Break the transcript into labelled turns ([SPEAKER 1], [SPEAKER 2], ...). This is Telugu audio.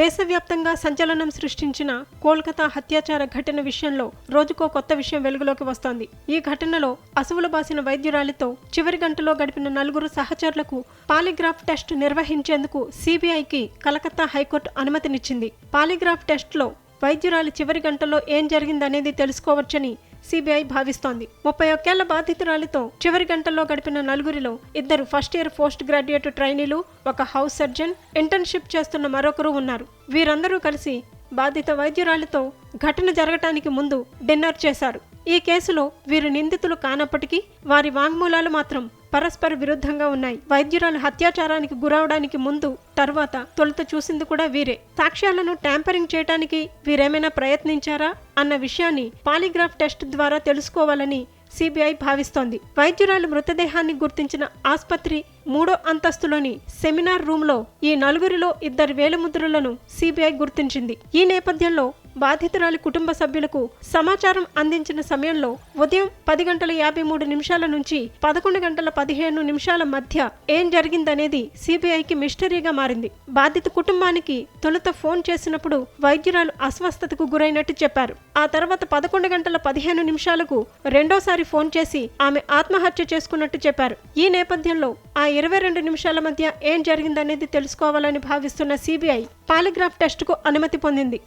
[SPEAKER 1] దేశవ్యాప్తంగా సంచలనం సృష్టించిన కోల్కతా హత్యాచార ఘటన విషయంలో రోజుకో కొత్త విషయం వెలుగులోకి వస్తోంది. ఈ ఘటనలో అసువులు బాసిన వైద్యురాలితో చివరి గంటలో గడిపిన నలుగురు సహచరులకు పాలిగ్రాఫ్ టెస్ట్ నిర్వహించేందుకు సిబిఐకి కలకత్తా హైకోర్టు అనుమతినిచ్చింది. పాలిగ్రాఫ్ టెస్ట్లో వైద్యురాలి చివరి గంటలో ఏం జరిగిందనేది తెలుసుకోవచ్చని సిబిఐ భావిస్తోంది. ముప్పై ఒక్కేళ్ళ బాధితురాలితో చివరి గంటల్లో గడిపిన నలుగురిలో ఇద్దరు ఫస్ట్ ఇయర్ పోస్ట్ గ్రాడ్యుయేట్ ట్రైనీలు ఒక హౌస్ సర్జన్ ఇంటర్న్షిప్ చేస్తున్న మరొకరు ఉన్నారు. వీరందరూ కలిసి బాధిత వైద్యురాలితో ఘటన జరగటానికి ముందు డిన్నర్ చేశారు. ఈ కేసులో వీరు నిందితులు కానప్పటికీ వారి వాంగ్మూలాలు మాత్రం పరస్పర విరుద్ధంగా ఉన్నాయి. వైద్యురాలు హత్యాచారానికి గురవడానికి ముందు తర్వాత తొలుత చూసింది కూడా వీరే. సాక్ష్యాలను ట్యాంపరింగ్ చేయడానికి వీరేమైనా ప్రయత్నించారా అన్న విషయాన్ని పాలిగ్రాఫ్ టెస్ట్ ద్వారా తెలుసుకోవాలని సిబిఐ భావిస్తోంది. వైద్యురాలు మృతదేహాన్ని గుర్తించిన ఆసుపత్రి మూడో అంతస్తులోని సెమినార్ రూమ్లో ఈ నలుగురిలో ఇద్దరు వేలిముద్రలను సిబిఐ గుర్తించింది. ఈ నేపథ్యంలో బాధితురాలి కుటుంబ సభ్యులకు సమాచారం అందించిన సమయంలో ఉదయం పది గంటల యాభై మూడు నిమిషాల నుంచి పదకొండు గంటల పదిహేను నిమిషాల మధ్య ఏం జరిగిందనేది సిబిఐకి మిస్టరీగా మారింది. బాధిత కుటుంబానికి తొలుత ఫోన్ చేసినప్పుడు వైద్యురాలు అస్వస్థతకు గురైనట్టు చెప్పారు. ఆ తర్వాత పదకొండు గంటల పదిహేను నిమిషాలకు రెండోసారి ఫోన్ చేసి ఆమె ఆత్మహత్య చేసుకున్నట్టు చెప్పారు. ఈ నేపథ్యంలో ఆ ఇరవై రెండు నిమిషాల మధ్య ఏం జరిగిందనేది తెలుసుకోవాలని భావిస్తున్న సిబిఐ పాలిగ్రాఫ్ టెస్టుకు అనుమతి పొందింది.